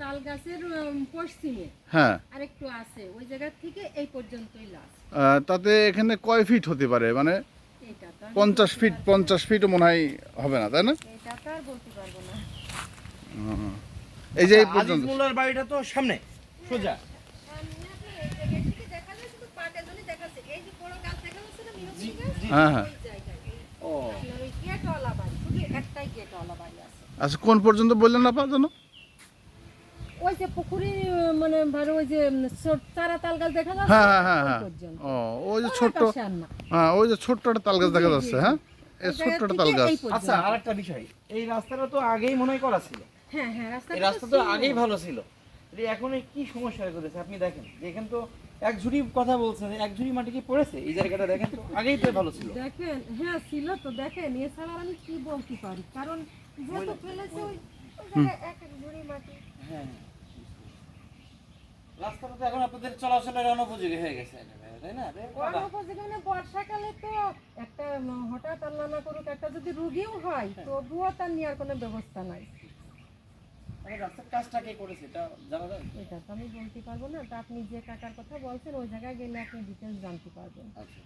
তাল গাছের পশ্চিমে। হ্যাঁ। আর একটু আছে ওই জায়গা থেকে এই পর্যন্তই লাস্ট তাতে এখানে কয় ফিট হতে পারে? মানে পঞ্চাশ ফিট পঞ্চাশ ফিটও মনে হয় হবে না তাই না? এটা তো আর বলতে পারব না। এই যে এই আচ্ছা, পর্যন্ত। মোল্লার বাড়িটা তো সামনে সোজা? হ্যাঁ হ্যাঁ। ও। আপনার ওই গেটওয়ালা বাড়ি, শুধু একটাই গেটওয়ালা বাড়ি আছে। আচ্ছা কোন পর্যন্ত বললেন না যেন? ওই যে পুকুরি মানে ধরো ওই যে ছোট চারা তাল গাছ দেখা যাচ্ছে? হ্যাঁ হ্যাঁ হ্যাঁ হ্যাঁ। ও ওই যে না। হ্যাঁ ওই যে ছোট্ট একটা তাল গাছ দেখা যাচ্ছে হ্যাঁ? এই ছোট্ট একটা তাল গাছ। আচ্ছা আরেকটা বিষয়। এই রাস্তাটা তো আগেই মনে হয় করা ছিল। হ্যাঁ হ্যাঁ এই রাস্তা তো আগেই ভালো ছিল। এখন এই কি সমস্যা হয়ে করেছে আপনি দেখেন। এখানে তো এক ঝুড়ি কথা বলছেন এক ঝুড়ি মাটি কি পড়েছে? এই জায়গাটা দেখেন তো আগেই তো ভালো ছিল। দেখেন হ্যাঁ ছিল তো দেখেন। এছাড়া আমি কি বলতে পারি? কারণ যেহেতু ফেলেছে ওই এক এক ঝুড়ি মাটি। রাস্তাটা তো এখন আপনাদের চলাচলের অনুপযোগী হয়ে গেছে তাই না? অনুপযোগী মানে বর্ষাকালে তো একটা হঠাৎ আল্লাহ না করুক একটা যদি রুগীও হয় তবুও তার নেওয়ার কোনো ব্যবস্থা নাই। রাস্তার কাজটা কে করেছে? এটা জানা যায়? এটা তো আমি বলতে পারব না তা আপনি যে কাকার কথা বলছেন ওই জায়গায় গেলে আপনি ডিটেলস জানতে পারবেন। আচ্ছা।